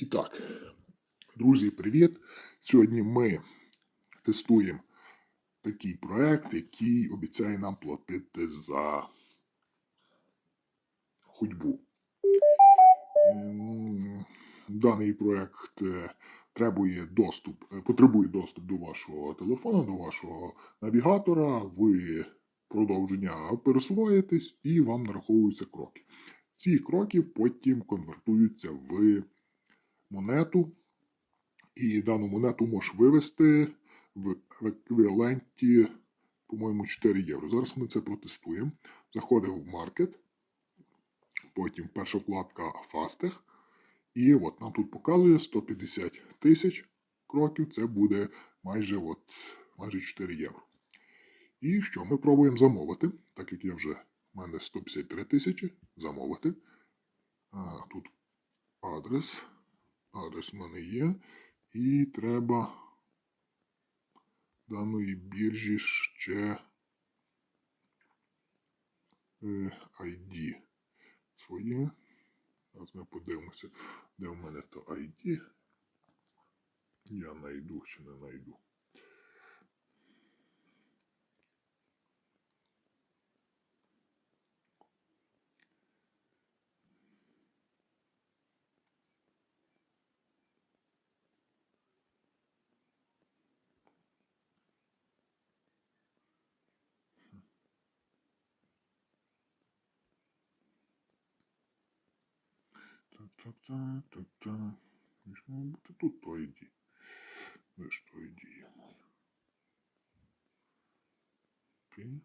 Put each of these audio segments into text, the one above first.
І так, друзі, привіт! Сьогодні ми тестуємо такий проект, який обіцяє нам платити за ходьбу. Даний проект е, требує доступ, е, потребує доступ до вашого телефону, до вашого навігатора. Ви впродовж дня пересуваєтесь і вам нараховуються кроки. Ці кроки потім конвертуються в монету, і дану монету можеш вивести в еквіваленті, по-моєму, 4 євро. Зараз ми це протестуємо. Заходимо в маркет, потім перша вкладка Фастех. І от нам тут показує 150 тисяч кроків. Це буде майже, от, майже 4 євро. І що ми пробуємо замовити, так як я вже в мене 153 тисячі, замовити. А, тут адрес. Адрес в мене є. І треба даної біржі ще е, ID своє. Зараз ми подивимося, де в мене то ID. Я найду чи не знайду. Та-та-та-та-та. Ж має бути тут то ID. Де ж то ID є моє? Пі.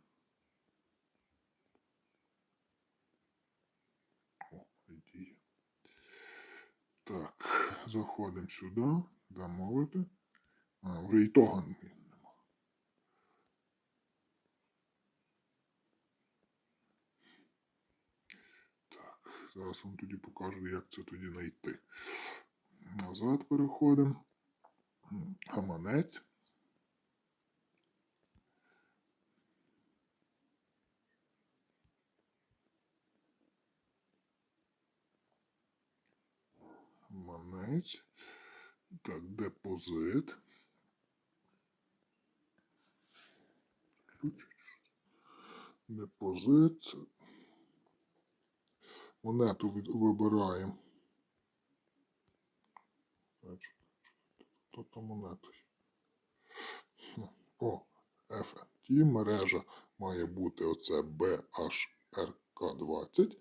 О, ID є. Так, заходимо сюди, замовити. А, вже і того зараз вам тоді покажу, як це тоді знайти. Назад переходимо. Гаманець. Гаманець. Так, депозит. Депозит. Монету вибираємо. Тут монету? О, FNT мережа має бути оце BHRK20.